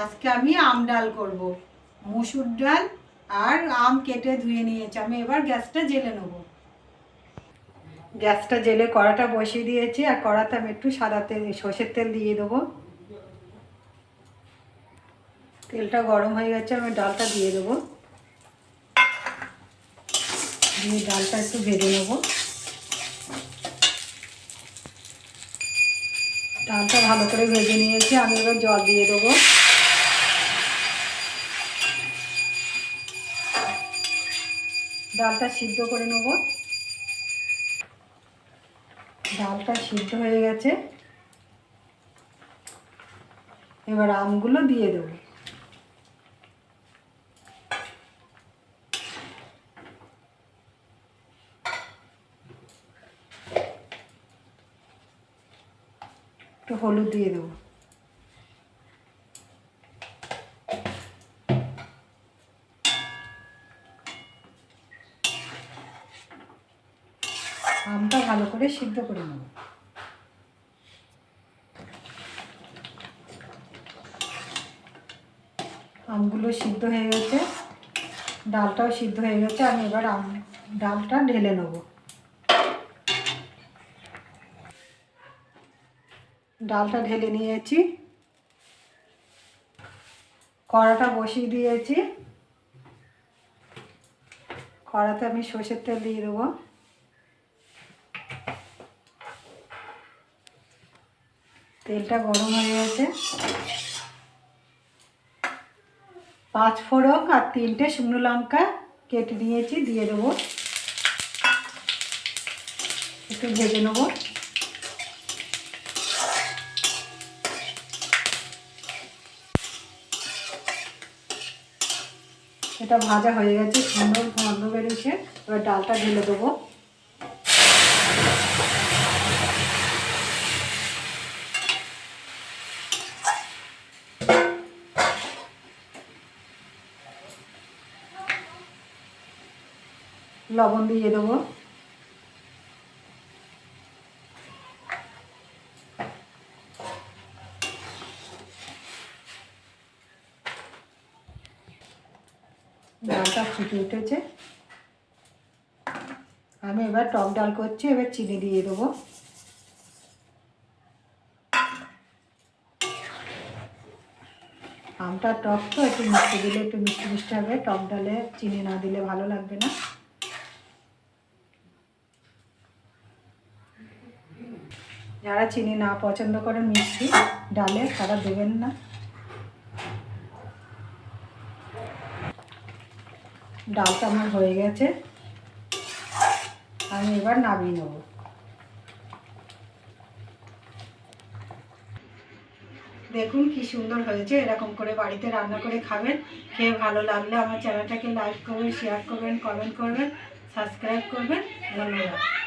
আজকে আমি আম ডাল করব। মুসুর ডাল আর আম কেটে ধুয়ে নিয়েছি। আমি এবার গ্যাসটা জেলে নেব। গ্যাসটা জেলে কড়াটা বসিয়ে দিয়েছি। আর কড়াতে আমি একটু সাদা তেল, সর্ষের তেল দিয়ে দেবো। তেলটা গরম হয়ে গেছে, আমি ডালটা দিয়ে দেবো। দিয়ে ডালটা একটু ভেজে নেব। ডালটা ভালো করে ভেজে নিয়েছি। আমি এবার জল দিয়ে দেবো। ডালটা সিদ্ধ করে নেব। ডালটা সিদ্ধ হয়ে গেছে। এবার আমগুলো দিয়ে দেবো। একটু হলুদ দিয়ে দেবো। আমটা ভালো করে সিদ্ধ করে নেব। আমগুলো সিদ্ধ হয়ে গেছে। ডালটাও সিদ্ধ হয়ে গেছে। আমি এবার আম, ডালটা ঢেলে নেব। ডালটা ঢেলে নিয়েছি। কড়াটা বসিয়ে দিয়েছি। কড়াতে আমি সর্ষের তেল দিয়ে দেবো। তেলটা গরম হয়ে গেছে। পাঁচ ফোড়ন আর তিনটে শুকনো লঙ্কা কেটে নিয়েছি, দিয়ে দেবো। একটু ভেজে নেব। এটা ভাজা হয়ে গেছে, সুন্দর গন্ধ বেরিয়েছে এবার ডালটা ঢেলে দেবো। লবণ দিয়ে দেবো। ডালটা ফুটে উঠেছে। আমি এবার টক ডাল করছি, এবার চিনি দিয়ে দেবো। আমটা টক তো, একটু মিষ্টি দিলে একটু মিষ্টি মিষ্টি হবে। টক ডালে চিনি না দিলে ভালো লাগবে না। যারা চিনি না পছন্দ করেন মিষ্টি, ডালে তারা দেবেন না। ডালটা আমার হয়ে গেছে। আমি এবার নামিয়ে নেব। দেখুন কি সুন্দর হয়েছে, এরকম করে বাড়িতে রান্না করে খাবেন। খেয়ে ভালো লাগলে আমার চ্যানেলটাকে লাইক করবেন, শেয়ার করবেন কমেন্ট করবেন সাবস্ক্রাইব করবেন। ধন্যবাদ।